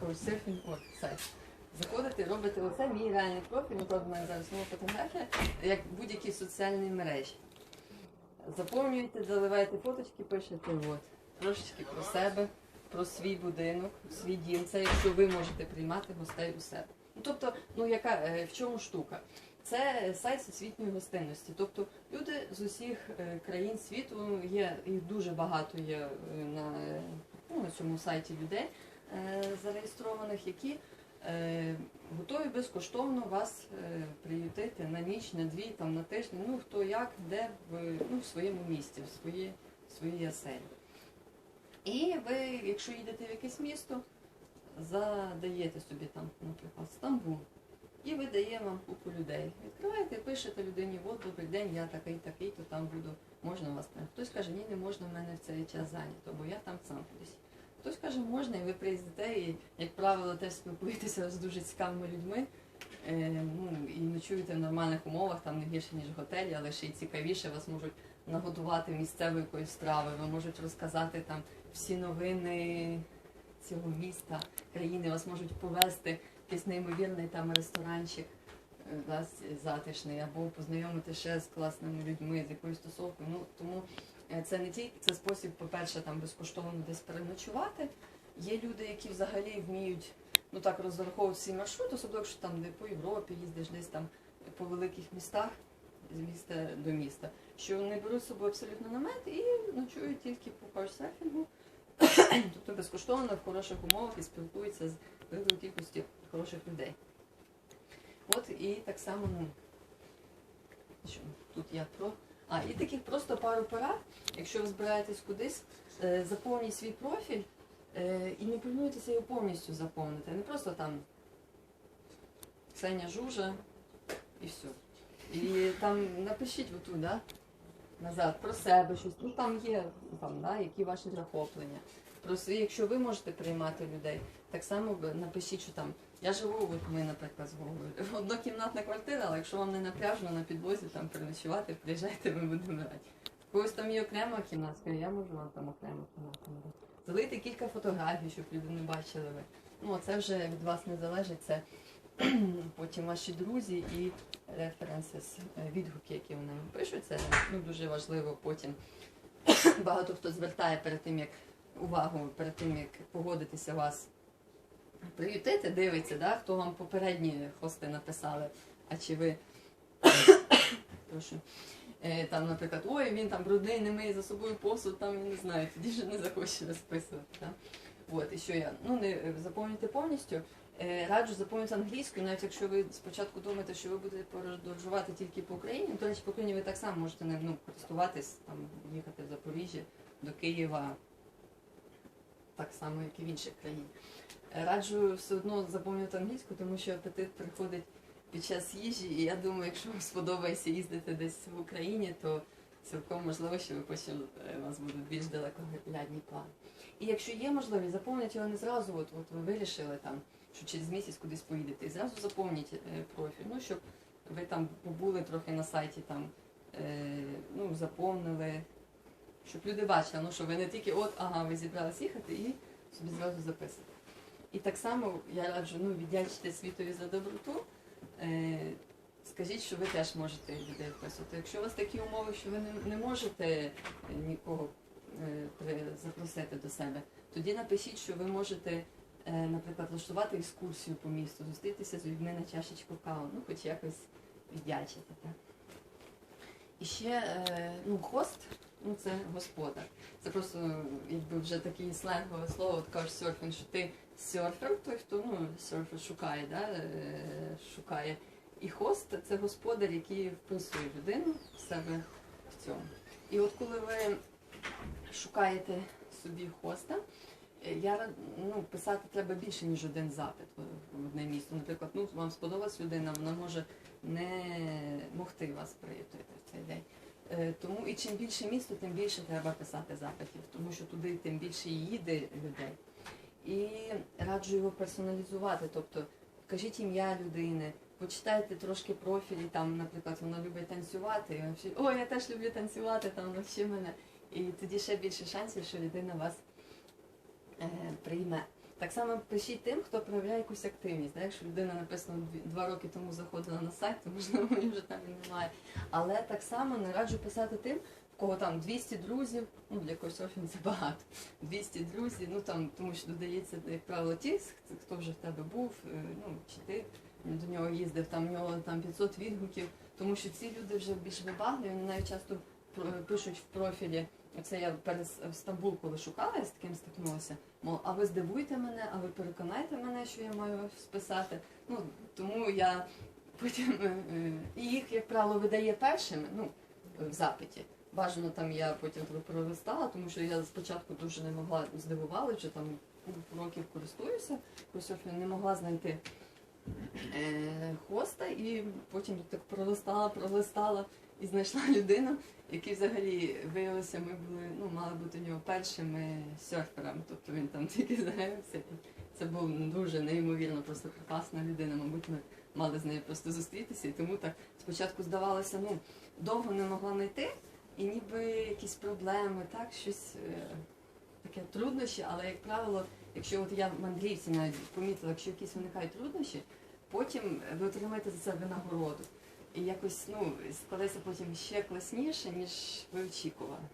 Couchsurfing.org сайт. Заходите, робите оце мій реальний профіль, в мене зараз нова фотографія, як будь-які соціальні мережі. Заповнюєте, заливаєте фоточки, пишете от, трошечки про себе, про свій будинок, свій дім. Це якщо ви можете приймати гостей у себе. Ну, тобто, ну яка е, в чому штука? Це сайт всесвітньої гостинності. Тобто люди з усіх е, країн світу є, їх дуже багато є е, на, ну, на цьому сайті людей зареєстрованих, які е, готові безкоштовно вас е, приютити на ніч, на дві, там, на тиждень, ну хто як, де в, ну, в своєму місті, в своїй, в своїй оселі. І ви, якщо їдете в якесь місто, задаєте собі там, наприклад, Стамбул, і видає вам купу людей. Відкриваєте, пишете людині, от добрий день, я такий, такий, то там буду, можна вас прийняти. Хтось каже, ні, не можна в мене в цей час зайнято, бо я там сам кудись. Хтось каже, можна, і ви приїздите, і, як правило, теж спілкуєтеся з дуже цікавими людьми. Е, ну, і ночуєте в нормальних умовах, там не гірше, ніж в готелі, але ще й цікавіше вас можуть нагодувати місцевою якоюсь стравою, вам можуть розказати там всі новини цього міста, країни, вас можуть повезти в якийсь неймовірний там ресторанчик е, да, затишний, або познайомити ще з класними людьми, з якоюсь стосовкою. Ну, тому е, це не тільки це спосіб, по-перше, там безкоштовно десь переночувати. Є люди, які взагалі вміють ну так розраховувати свій маршрут, особливо якщо там де по Європі їздиш, десь там по великих містах з міста до міста, що не беруть з собою абсолютно намет і ночують тільки по каучсерфінгу, тобто безкоштовно в хороших умовах і спілкуються з великою кількістю хороших людей. От і так само, ну що тут я про. А, і таких просто пару порад, якщо ви збираєтесь кудись, е, заповніть свій профіль е, і не пильнуйтеся його повністю заповнити. Не просто там Ксеня Жужа і все. І там напишіть отут, да? Назад про себе щось. Ну там є там, да, які ваші захоплення. Про свої, якщо ви можете приймати людей, так само напишіть, що там. Я живу, от ми, наприклад, з Вовою. Однокімнатна квартира, але якщо вам не напряжно на підлозі там переночувати, приїжджайте, ми будемо. В Когось там є окрема кімнатка, я можу вам там окрему кімнатку надати. Залийте кілька фотографій, щоб люди не бачили ви. Ну, це вже від вас не залежить, це потім ваші друзі і референси, відгуки, які вони вам пишуть. Це ну, дуже важливо потім. Багато хто звертає перед тим, як увагу, перед тим, як погодитися вас приютити, дивиться, да, хто вам попередні хости написали, а чи ви прошу. Е, Там, наприклад, ой, він там брудний, не миє за собою посуд, там я не знаю, тоді вже не захоче розписувати. Да? От, і що я? Ну, не е, заповнюйте повністю. Е, Раджу заповнити англійською, навіть якщо ви спочатку думаєте, що ви будете подорожувати тільки по Україні, до речі, по Україні ви так само можете ну, користуватись, там, їхати в Запоріжжя, до Києва, так само, як і в інших країн. Е, Раджу все одно заповнювати англійську, тому що апетит приходить під час їжі, і я думаю, якщо вам сподобається їздити десь в Україні, то цілком можливо, що ви потім е, у вас будуть більш далекоглядні плани. І якщо є можливість, заповніть його не зразу, от, от ви вирішили там, що через місяць кудись поїдете, і зразу заповніть е, профіль, ну, щоб ви там побули трохи на сайті, там, е, ну, заповнили, щоб люди бачили, ну, що ви не тільки от, ага, ви зібрались їхати і собі зразу записати. І так само я раджу ну, віддячити світові за доброту. Е, скажіть, що ви теж можете людей вписувати. Якщо у вас такі умови, що ви не, не можете е, нікого е, запросити до себе, тоді напишіть, що ви можете, е, наприклад, влаштувати екскурсію по місту, зустрітися з людьми на чашечку каву, ну хоч якось віддячити. Так? І ще е, ну, хост, ну це господар. Це просто ну, якби вже таке сленгове слово, от кажуть серфінг, що ти серфер, той, хто ну, серфер шукає, да, е, шукає. І хост це господар, який вписує людину в себе в цьому. І от коли ви шукаєте собі хоста, е, я ну, писати треба більше, ніж один запит в одне місто. Наприклад, ну, вам сподобалась людина, вона може не могти вас приютити в цей день. Е, Тому і чим більше місто, тим більше треба писати запитів, тому що туди тим більше їде людей. І раджу його персоналізувати, тобто кажіть ім'я людини, почитайте трошки профілі, там, наприклад, вона любить танцювати, і всі, о, я теж люблю танцювати, там навчи мене. І тоді ще більше шансів, що людина вас е, прийме. Так само пишіть тим, хто проявляє якусь активність. Да? Якщо людина написано два роки тому заходила на сайт, то можливо її вже там і немає. Але так само не раджу писати тим, в кого там 200 друзів, ну для когось серфінг це багато. 200 друзів, ну там тому що додається, як правило, ті, хто вже в тебе був, е, ну чи ти до нього їздив, там в нього там 500 відгуків, тому що ці люди вже більш вибагливі, вони навіть часто пишуть в профілі. Оце я перед Стамбул, коли шукала, я з таким стикнулася. Мов, а ви здивуйте мене, а ви переконайте мене, що я маю списати. Ну тому я потім е, е, і їх, як правило, видає першими, ну в запиті. Бажано там я потім пролистала, тому що я спочатку дуже не могла здивувала, що там років користуюся, Кософі не могла знайти хоста, і потім так пролистала, пролистала і знайшла людину, який взагалі виявилося, ми були, ну, мали бути у нього першими серферами, тобто він там тільки з'явився. Це був дуже неймовірно, просто прекрасна людина. Мабуть, ми мали з нею просто зустрітися, і тому так спочатку здавалося, ну, довго не могла знайти, і ніби якісь проблеми, так, щось е, таке труднощі, але як правило, якщо от я в мандрівці навіть помітила, якщо якісь виникають труднощі, потім ви отримаєте за це винагороду. І якось ну складеться потім ще класніше, ніж ви очікували.